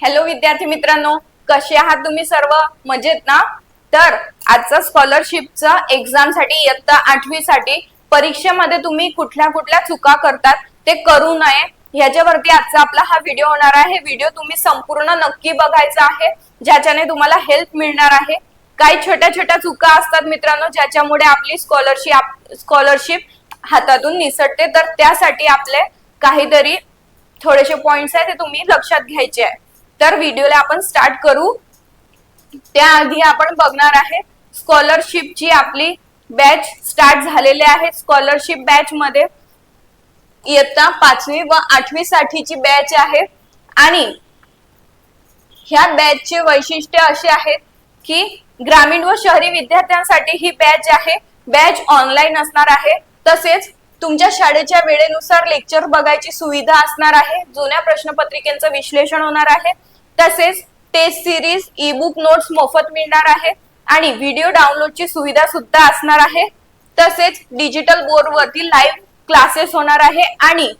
Hello विद्यार्थी मित्रांनो. कसे आहात तुम्ही सर्व? मजेत ना? तर आजचा स्कॉलरशिपचा एक्झामसाठी इयत्ता आठवी साठी परीक्षेमध्ये तुम्ही कुठल्या कुठल्या चुका करतात ते करू नये. ह्याच्यावरती आजचा आपला हा व्हिडिओ होणार आहे. व्हिडिओ तुम्ही संपूर्ण नक्की बघायचा आहे. ज्याच्याने तुम्हाला हेल्प मिळणार आहे. काही छोट्या छोट्या चुका असतात मित्रांनो ज्याच्यामुळे आपली स्कॉलरशिप स्कॉलरशिप हातातून निसटते. तर त्यासाठी आपले काहीतरी थोडेसे पॉइंट्स आहेत ते तुम्ही लक्षात घ्यायचे आहे. तर व्हिडिओला आपण स्टार्ट करू. त्याआधी आपण बघणार आहे स्कॉलरशिपची आपली बॅच स्टार्ट झालेली आहे. स्कॉलरशिप बॅच मध्ये इयत्ता पाचवी व आठवी साठीची बॅच आहे. आणि ह्या बॅचचे वैशिष्ट्य असे आहेत की ग्रामीण व शहरी विद्यार्थ्यांसाठी ही बॅच आहे. बॅच ऑनलाईन असणार आहे. तसेच तुमच्या शाळेच्या वेळेनुसार लेक्चर बघायची सुविधा असणार आहे. जुन्या प्रश्नपत्रिकेचं विश्लेषण होणार आहे. तसेच test series e book notes मोफत मिळणार आहे आणि व्हिडिओ डाउनलोडची सुविधा सुद्धा असणार आहे. तसेच डिजिटल बोर्डवरती लाईव्ह क्लासेस होणार आहे आणि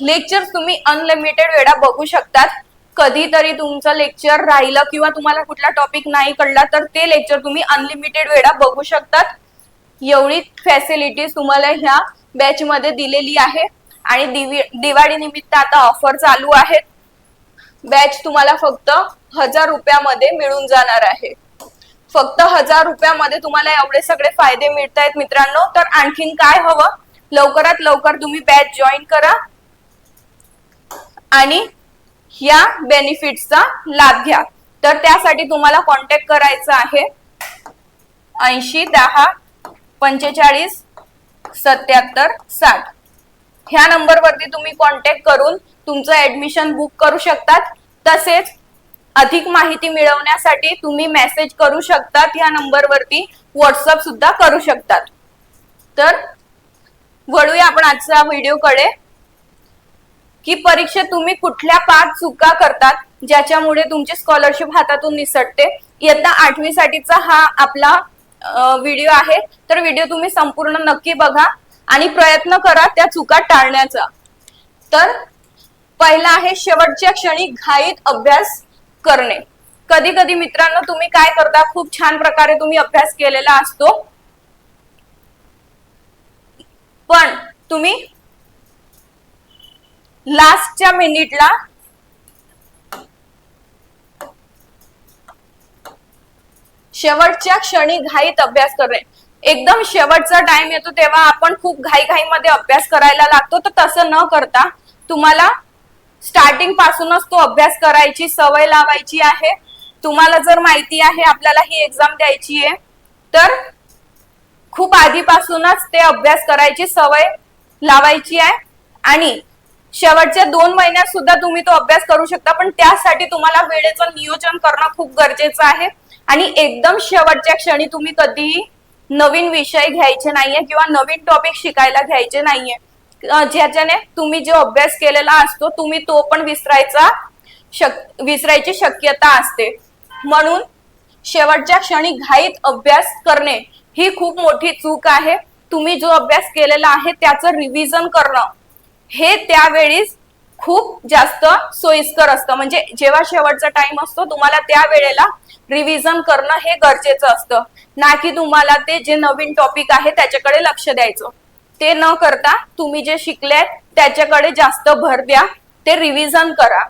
लेक्चर तुम्ही अनलिमिटेड वेळा बघू शकतात. कधीतरी तुमचं लेक्चर राहिलं किंवा तुम्हाला कुठला टॉपिक नाही कळला तर ते लेक्चर तुम्ही अनलिमिटेड वेळा बघू शकतात. एवढी फॅसिलिटीज तुम्हाला ह्या बॅचमध्ये दिलेली आहे. आणि दिवी- दिवाळी निमित्त आता ऑफर चालू आहेत. बॅच तुम्हाला फक्त हजार रुपयामध्ये मिळून जाणार आहे. फक्त हजार रुपयामध्ये तुम्हाला एवढे सगळे फायदे मिळत आहेत मित्रांनो. तर आणखीन काय हवं? लवकरात लवकर तुम्ही बॅच जॉईन करा. आणि या बेनिफिटचा लाभ घ्या. तर त्यासाठी तुम्हाला कॉन्टॅक्ट करायचा आहे. ऐंशी दहा पंचेचाळीस सत्याहत्तर साठ. ह्या नंबरवरती तुम्ही कॉन्टॅक्ट करून तुमचं ऍडमिशन बुक करू शकतात. तसेच अधिक माहिती मिळवण्यासाठी तुम्ही मेसेज करू शकतात. या नंबरवरती व्हॉट्सअप सुद्धा करू शकतात. तर वळूया आपण आजच्या व्हिडिओकडे. की परीक्षेत तुम्ही कुठल्या पाच चुका करतात ज्याच्यामुळे तुमची स्कॉलरशिप हातातून निसटते. इयत्ता आठवी साठीचा हा आपला व्हिडिओ आहे. तर व्हिडिओ तुम्ही संपूर्ण नक्की बघा. आणि प्रयत्न करा त्या चुका टाळण्याचा. तर पहिला आहे शेवटच्या क्षणी घाईत अभ्यास करणे. कधी कधी मित्रांनो तुम्ही काय करता? खूप छान प्रकारे तुम्ही अभ्यास केलेला असतो. पण तुम्ही लास्टच्या मिनिटला शेवटच्या क्षणी घाईत अभ्यास करणे. एकदम शेवटचा टाइम येतो तेव्हा आपण खूप घाईघाईमध्ये अभ्यास करायला लागतो. तर तसं न करता तुम्हाला स्टार्टिंग पासूनच तो अभ्यास करायची सवय लावायची आहे. तुम्हाला जर माहिती आहे आपल्याला ही एक्झाम द्यायची आहे तर खूप आधीपासूनच ते अभ्यास करायची सवय लावायची आहे. आणि शेवटच्या दोन महिन्यात सुद्धा तुम्ही तो अभ्यास करू शकता पण त्यासाठी तुम्हाला वेळेचं नियोजन करणं खूप गरजेचं आहे. आणि एकदम शेवटच्या क्षणी तुम्ही कधीही नवीन विषय घ्यायचे नाहीये किंवा नवीन टॉपिक शिकायला घ्यायचे नाहीये. ज्याच्याने तुम्ही जो अभ्यास केलेला असतो तुम्ही तो पण विसरायचा शक विसरायची शक्यता असते. म्हणून शेवटच्या क्षणी घाईत अभ्यास करणे ही खूप मोठी चूक आहे. तुम्ही जो अभ्यास केलेला आहे त्याचं रिव्हिजन करणं हे त्यावेळीच खूप जास्त सोयीस्कर असतं. म्हणजे जेव्हा शेवटचा टाइम असतो तुम्हाला त्या वेळेला रिव्हिजन करणं हे गरजेचं असतं. ना की तुम्हाला ते जे नवीन टॉपिक आहे त्याच्याकडे लक्ष द्यायचं. ते न करता तुम्ही जे शिकले त्याच्याकडे जास्त भर द्या. ते रिव्हिजन करा.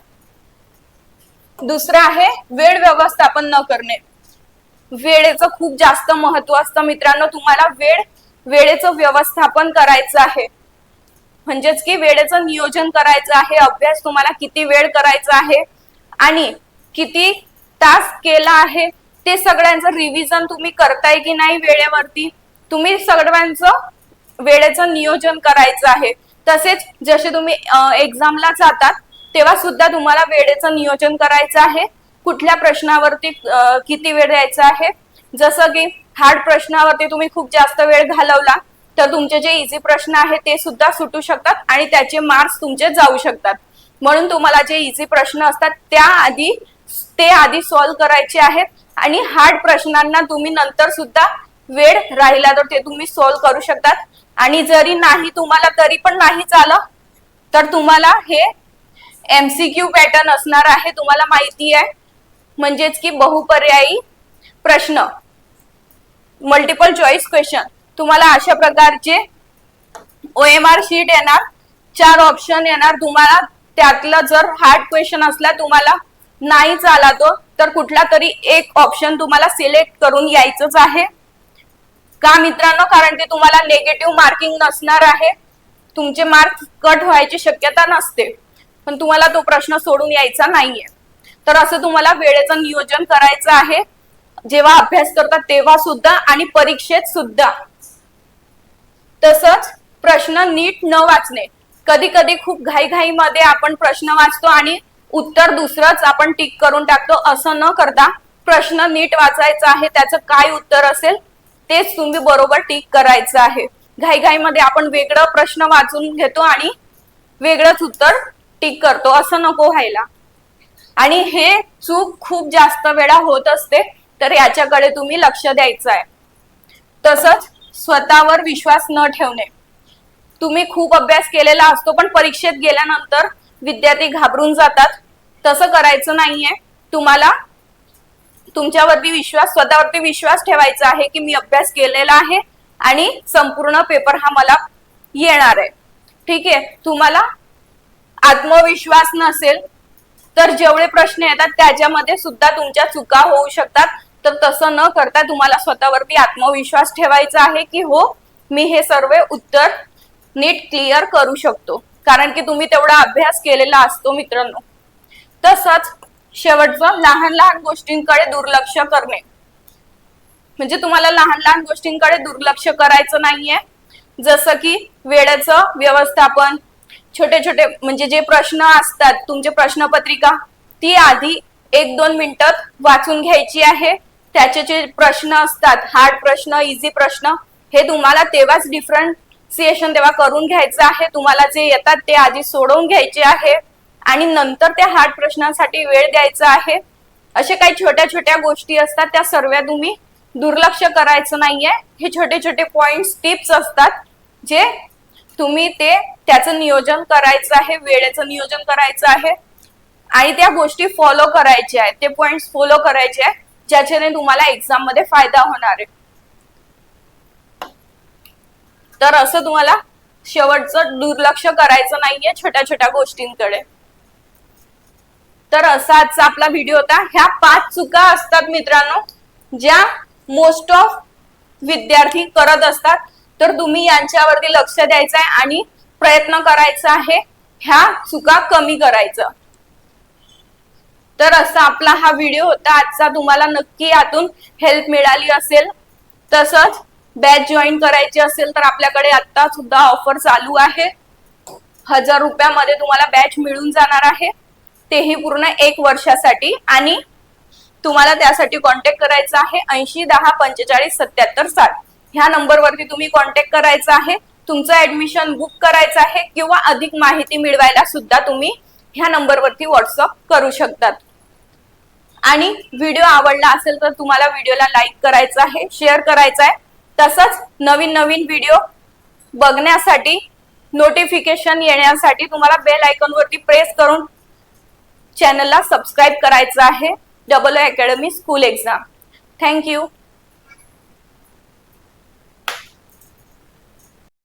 दुसरं आहे वेळ व्यवस्थापन न करणे. वेळेचं खूप जास्त महत्त्व असतं मित्रांनो. तुम्हाला वेळ वेळेचं व्यवस्थापन करायचं आहे. म्हणजेच की वेळेचं नियोजन करायचं आहे अभ्यास तुम्हाला किती वेळ करायचा आहे आणि किती तास केला आहे ते सगळ्यांचं रिव्हिजन तुम्ही करताय की नाही वेळेवरती तुम्ही सगळ्यांचं वेळेचं नियोजन करायचं आहे. तसेच जसे तुम्ही एक्झामला जातात तेव्हा सुद्धा तुम्हाला वेळेचं नियोजन करायचं आहे. कुठल्या प्रश्नावरती किती वेळ द्यायचा आहे? जसं की हार्ड प्रश्नावरती तुम्ही खूप जास्त वेळ घालवला तर तुमचे जे इझी प्रश्न आहेत ते सुद्धा सुटू शकतात आणि त्याचे मार्क्स तुमचे जाऊ शकतात. म्हणून तुम्हाला जे इझी प्रश्न असतात त्या आधी ते आधी सॉल्व्ह करायचे आहेत. आणि हार्ड प्रश्नांना तुम्ही नंतर सुद्धा वेळ राहिला तर ते तुम्ही सॉल्व्ह करू शकतात. आणि जरी नाही तुम्हाला तरी पण नाही चालं तर तुम्हाला हे एमसीक्यू पॅटर्न असणार आहे तुम्हाला माहिती आहे. म्हणजेच की बहुपर्यायी प्रश्न. मल्टिपल चॉईस क्वेश्चन तुम्हाला अशा प्रकारचे ओ एम आर शीट येणार. चार ऑप्शन येणार. तुम्हाला त्यातलं जर हार्ड क्वेश्चन असला तुम्हाला नाही आला तो तर कुठला तरी एक ऑप्शन तुम्हाला सिलेक्ट करून यायचंच आहे. का मित्रांनो? कारण की तुम्हाला नेगेटिव्ह मार्किंग नसणार आहे. तुमचे मार्क कट व्हायची शक्यता नसते. पण तुम्हाला तो प्रश्न सोडून यायचा नाहीये. तर असं तुम्हाला वेळेचं नियोजन करायचं आहे. जेव्हा अभ्यास करतात तेव्हा सुद्धा आणि परीक्षेत सुद्धा. तसंच प्रश्न नीट न वाचणे. कधी कधी खूप घाईघाईमध्ये आपण प्रश्न वाचतो आणि उत्तर दुसरंच आपण टिक करून टाकतो. असं न करता प्रश्न नीट वाचायचा आहे त्याचं काय उत्तर असेल तेच तुम्ही बरोबर टिक करायचं आहे. घाईघाईमध्ये आपण वेगळं प्रश्न वाचून घेतो आणि वेगळंच उत्तर टिक करतो. असं नको व्हायला. आणि हे चूक खूप जास्त वेळा होत असते तर याच्याकडे तुम्ही लक्ष द्यायचं आहे. तसंच स्वतःवर विश्वास न ठेवणे. तुम्ही खूप अभ्यास केलेला असतो पण परीक्षेत गेल्यानंतर विद्यार्थी घाबरून जातात. तसं करायचं नाहीये. तुम्हाला तुमच्यावरती विश्वास स्वतःवरती विश्वास ठेवायचा आहे की मी अभ्यास केलेला आहे आणि संपूर्ण पेपर हा मला येणार आहे. ठीक आहे? तुम्हाला आत्मविश्वास नसेल तर जेवढे प्रश्न येतात त्याच्यामध्ये सुद्धा तुमच्या चुका होऊ शकतात. तर तसं न करता तुम्हाला स्वतःवरती आत्मविश्वास ठेवायचा आहे की हो मी हे सर्व उत्तर नीट क्लिअर करू शकतो. कारण की तुम्ही तेवढा अभ्यास केलेला असतो मित्रांनो. तसंच शेवटचं लहान लहान गोष्टींकडे दुर्लक्ष करणे. म्हणजे तुम्हाला लहान लहान गोष्टींकडे दुर्लक्ष करायचं नाहीये. जसं की वेळेचं व्यवस्थापन छोटे छोटे म्हणजे जे प्रश्न असतात तुमचे प्रश्नपत्रिका ती आधी एक दोन मिनिटात वाचून घ्यायची आहे. त्याचे जे प्रश्न असतात हार्ड प्रश्न इझी प्रश्न हे तुम्हाला तेव्हाच डिफरन्सिएशन तेव्हा करून घ्यायचं आहे. तुम्हाला जे येतात ते आधी सोडवून घ्यायचे आहे आणि नंतर त्या हार्ड प्रश्नांसाठी वेळ द्यायचा आहे. असे काही छोट्या छोट्या गोष्टी असतात त्या सर्व तुम्ही दुर्लक्ष करायचं नाहीये. हे छोटे छोटे पॉइंट टिप्स असतात जे तुम्ही ते त्याचं नियोजन करायचं आहे वेळेचं नियोजन करायचं आहे. आणि त्या गोष्टी फॉलो करायच्या आहेत. ते पॉइंट्स फॉलो करायचे आहेत. ज्याच्याने तुम्हाला एक्झाममध्ये फायदा होणार आहे. तर असं तुम्हाला शेवटचं दुर्लक्ष करायचं नाहीये छोट्या छोट्या गोष्टींकडे. तर असा आजचा आपला व्हिडिओ होता. ह्या पाच चुका असतात मित्रांनो ज्या मोस्ट ऑफ विद्यार्थी करत असतात. तर तुम्ही यांच्यावरती लक्ष द्यायचं आहे आणि प्रयत्न करायचा आहे. ह्या चुका कमी करायचं. तर असा आपला हा व्हिडिओ होता. आजचा तुम्हाला नक्की यातून हेल्प मिळाली असेल. तसंच बॅच जॉईन करायची असेल तर आपल्याकडे आता सुद्धा ऑफर चालू आहे. हजार रुपयामध्ये तुम्हाला बॅच मिळून जाणार आहे. तेही पूर्ण एक वर्षासाठी. आणि तुम्हाला त्यासाठी कॉन्टॅक्ट करायचा आहे ऐंशी दहा पंचेचाळीस सत्याहत्तर साठ. ह्या नंबरवरती तुम्ही कॉन्टॅक्ट करायचा आहे. तुमचं ऍडमिशन बुक करायचं आहे किंवा अधिक माहिती मिळवायला सुद्धा तुम्ही ह्या नंबरवरती व्हॉट्सअप करू शकतात. आणि व्हिडिओ आवडला असेल तर तुम्हाला व्हिडिओला लाईक करायचा आहे शेअर करायचं आहे. तसंच नवीन नवीन व्हिडिओ बघण्यासाठी नोटिफिकेशन येण्यासाठी तुम्हाला बेल आयकॉन वरती प्रेस करून चॅनलला सबस्क्राईब करायचं आहे. Double academy school exam thank you